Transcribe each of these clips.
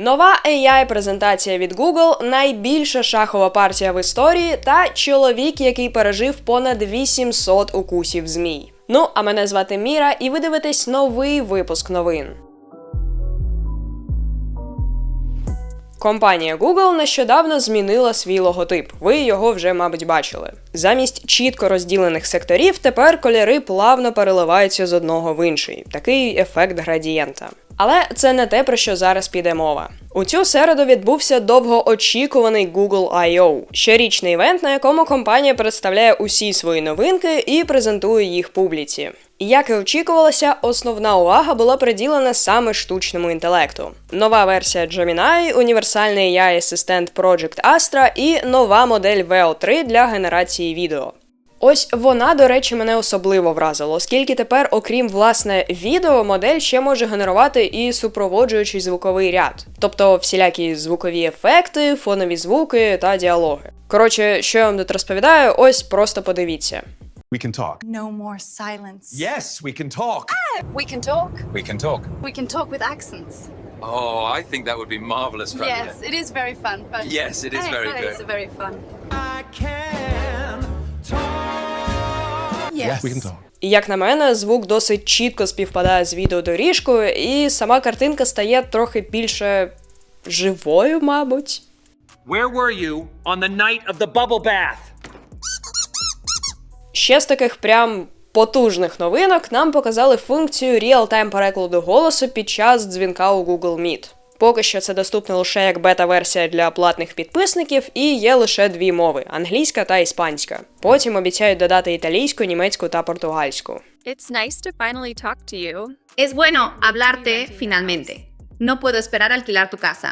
Нова AI презентація від Google, найбільша шахова партія в історії та чоловік, який пережив понад 800 укусів змій. Ну, а мене звати Міра, і ви дивитесь новий випуск новин. Компанія Google нещодавно змінила свій логотип. Ви його вже, мабуть, бачили. Замість чітко розділених секторів тепер кольори плавно переливаються з одного в інший. Такий ефект градієнта. Але це не те, про що зараз піде мова. У цю середу відбувся довгоочікуваний Google I.O. – щорічний івент, на якому компанія представляє усі свої новинки і презентує їх публіці. Як і очікувалося, основна увага була приділена саме штучному інтелекту. Нова версія Gemini, універсальний ai асистент Project Astra і нова модель VO3 для генерації відео. Ось вона, до речі, мене особливо вразила, оскільки тепер, окрім власне відео, модель ще може генерувати і супроводжуючий звуковий ряд, тобто всілякі звукові ефекти, фонові звуки та діалоги. Коротше, що я вам тут розповідаю, ось просто подивіться. We can talk. No more silence. Yes, we can talk. We can talk. We can talk. We can talk with accents. Oh, I think that would be marvelous fun. Yes, it is very fun. But Yes, it is very good. is very fun. I can. Yes. we can talk. І як на мене, звук досить чітко співпадає з відеодоріжкою, і сама картинка стає трохи більше живою, мабуть. Where were you on the night of the bubble bath? Ще з таких прям потужних новинок нам показали функцію реал-тайм перекладу голосу під час дзвінка у Google Meet. Поки що це доступно лише як бета-версія для платних підписників, і є лише дві мови англійська та іспанська. Потім обіцяють додати італійську, німецьку та португальську. It's nice to finally talk to you. Es bueno hablarte finalmente. No puedo esperar alquilar tu casa.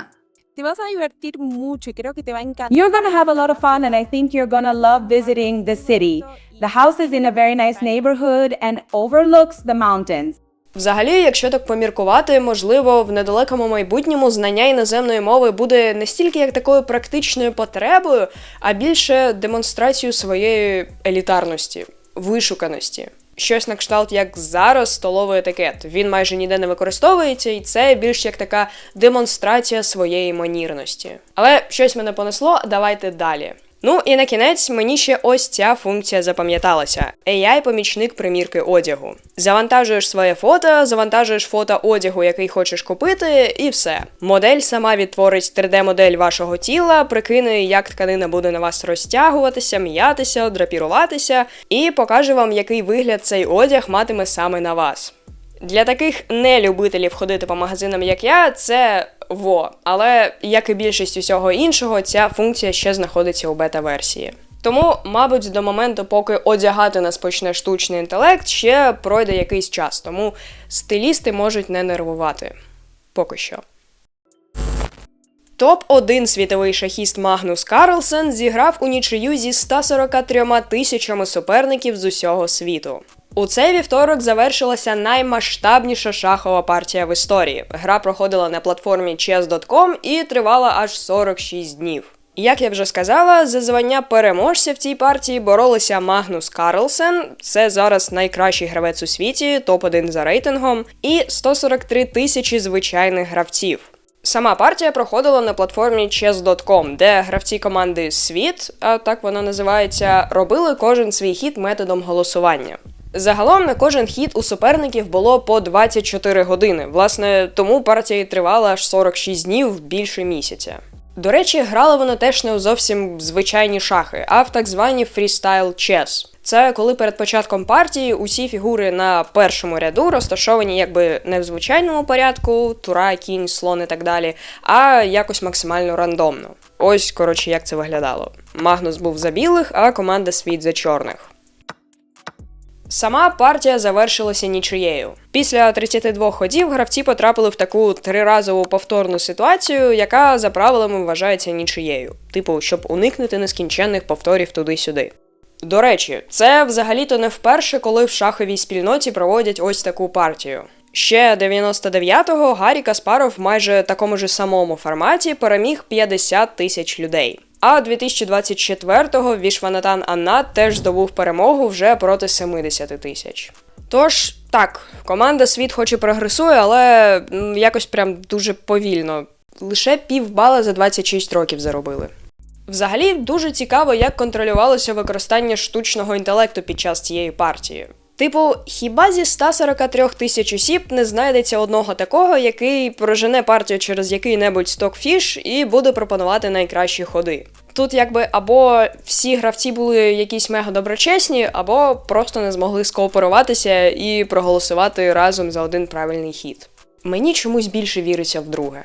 Te vas a divertir mucho y creo que te va a encantar. You're to have a lot of fun, and I think you're to love visiting the city. The house is in a very nice neighborhood and overlooks the mountains. Взагалі, якщо так поміркувати, можливо, в недалекому майбутньому знання іноземної мови буде не стільки як такою практичною потребою, а більше демонстрацією своєї елітарності, вишуканості. Щось на кшталт, як зараз столовий етикет. Він майже ніде не використовується, і це більш як така демонстрація своєї манірності. Але щось мене понесло, давайте далі. Ну і на кінець мені ще ось ця функція запам'яталася: AI-помічник примірки одягу. Завантажуєш своє фото, завантажуєш фото одягу, який хочеш купити, і все. Модель сама відтворить 3D-модель вашого тіла, прикине, як тканина буде на вас розтягуватися, м'ятися, драпіруватися, і покаже вам, який вигляд цей одяг матиме саме на вас. Для таких нелюбителів ходити по магазинам, як я, це во. Але як і більшість усього іншого, ця функція ще знаходиться у бета-версії. Тому, мабуть, до моменту, поки одягати нас почне штучний інтелект, ще пройде якийсь час, тому стилісти можуть не нервувати. Поки що. Топ-1 світовий шахіст Магнус Карлсен зіграв у нічию зі 143 тисячами суперників з усього світу. У цей вівторок завершилася наймасштабніша шахова партія в історії. Гра проходила на платформі chess.com і тривала аж 46 днів. Як я вже сказала, за звання переможця в цій партії боролися Магнус Карлсен, це зараз найкращий гравець у світі, топ-1 за рейтингом, і 143 тисячі звичайних гравців. Сама партія проходила на платформі chess.com, де гравці команди Світ, а так вона називається, робили кожен свій хід методом голосування. Загалом на кожен хід у суперників було по 24 години. Власне, тому партія тривала аж 46 днів більше місяця. До речі, грали вони теж не у зовсім звичайні шахи, а в так звані фрістайл чес. Це коли перед початком партії усі фігури на першому ряду розташовані якби не в звичайному порядку, тура, кінь, слон і так далі, а якось максимально рандомно. Ось, коротше, як це виглядало. Магнус був за білих, а команда світ за чорних. Сама партія завершилася нічиєю. Після 32 ходів гравці потрапили в таку триразову повторну ситуацію, яка за правилами вважається нічиєю, типу, щоб уникнути нескінченних повторів туди-сюди. До речі, це взагалі-то не вперше, коли в шаховій спільноті проводять ось таку партію. Ще 99-го Гаррі Каспаров майже такому ж самому форматі переміг 50 тисяч людей. А 2024-го Вішванатан Аннат теж здобув перемогу вже проти 70 тисяч. Тож, так, команда світ хоч і прогресує, але якось прям дуже повільно. лише півбала за 26 років заробили. Взагалі дуже цікаво, як контролювалося використання штучного інтелекту під час цієї партії. Типу, хіба зі 143 тисяч осіб не знайдеться одного такого, який прожене партію через який-небудь стокфіш і буде пропонувати найкращі ходи. Тут якби або всі гравці були якісь мега доброчесні, або просто не змогли скооперуватися і проголосувати разом за один правильний хід. Мені чомусь більше віриться в друге.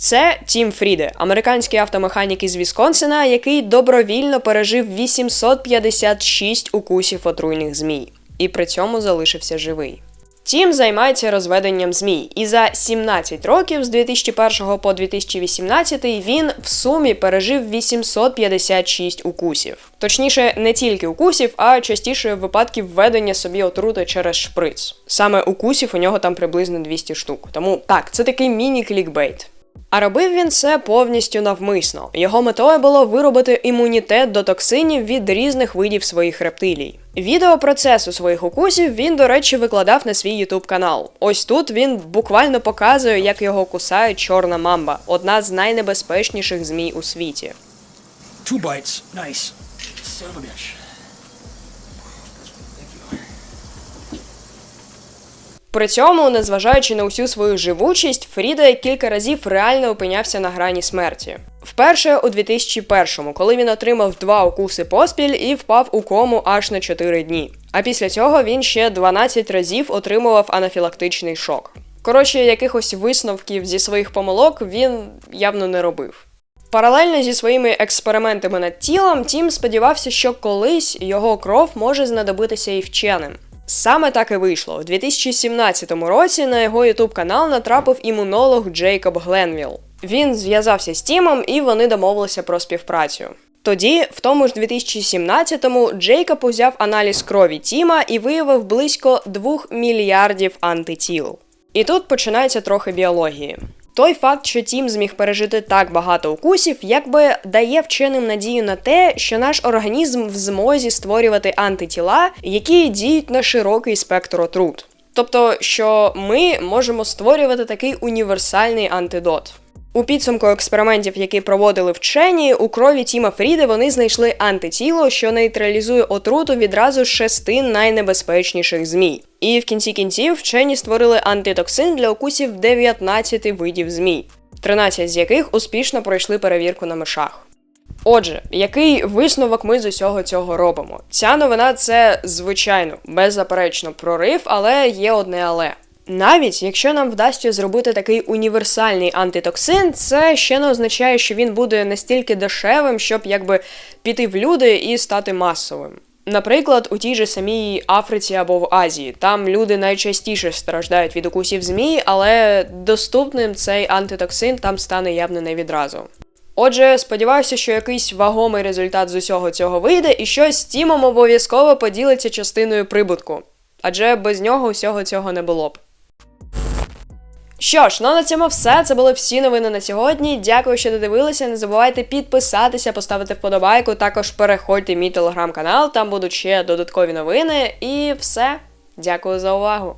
Це Тім Фріде, американський автомеханік із Вісконсина, який добровільно пережив 856 укусів отруйних змій, і при цьому залишився живий. Тім займається розведенням змій, і за 17 років з 2001 по 2018 він в сумі пережив 856 укусів. Точніше, не тільки укусів, а частіше випадків введення собі отрути через шприц. Саме укусів у нього там приблизно 200 штук. Тому так, це такий міні-клікбейт. А робив він це повністю навмисно. Його метою було виробити імунітет до токсинів від різних видів своїх рептилій. Відео процесу своїх укусів він, до речі, викладав на свій ютуб канал. Ось тут він буквально показує, як його кусає чорна мамба, одна з найнебезпечніших змій у світі. Two bites. Nice. Son of a bitch. При цьому, незважаючи на усю свою живучість, Фріде кілька разів реально опинявся на грані смерті. Вперше у 2001-му, коли він отримав два укуси поспіль і впав у кому аж на 4 дні. А після цього він ще 12 разів отримував анафілактичний шок. Коротше, якихось висновків зі своїх помилок він явно не робив. Паралельно зі своїми експериментами над тілом, Тім сподівався, що колись його кров може знадобитися і вченим. Саме так і вийшло. У 2017 році на його ютуб канал натрапив імунолог Джейкоб Гленвіл. Він зв'язався з Тімом і вони домовилися про співпрацю. Тоді, в тому ж 2017-му, Джейкоб узяв аналіз крові Тіма і виявив близько 2 мільярдів антитіл. І тут починається трохи біології. Той факт, що Тім зміг пережити так багато укусів, якби дає вченим надію на те, що наш організм в змозі створювати антитіла, які діють на широкий спектр отрут. Тобто, що ми можемо створювати такий універсальний антидот. У підсумку експериментів, які проводили вчені, у крові Тіма Фріди вони знайшли антитіло, що нейтралізує отруту відразу з шести найнебезпечніших змій. І в кінці кінців вчені створили антитоксин для укусів 19 видів змій, 13 з яких успішно пройшли перевірку на мишах. Отже, який висновок ми з усього цього робимо? Ця новина це звичайно беззаперечно прорив, але є одне але. Навіть якщо нам вдасться зробити такий універсальний антитоксин, це ще не означає, що він буде настільки дешевим, щоб якби піти в люди і стати масовим. Наприклад, у тій же самій Африці або в Азії там люди найчастіше страждають від укусів змій, але доступним цей антитоксин там стане явно не відразу. Отже, сподіваюся, що якийсь вагомий результат з усього цього вийде, і що з Тімом обов'язково поділиться частиною прибутку, адже без нього усього цього не було б. Що ж, ну на цьому все. Це були всі новини на сьогодні. Дякую, що додивилися. Не забувайте підписатися, поставити вподобайку. Також переходьте в мій телеграм-канал, там будуть ще додаткові новини. І все. Дякую за увагу.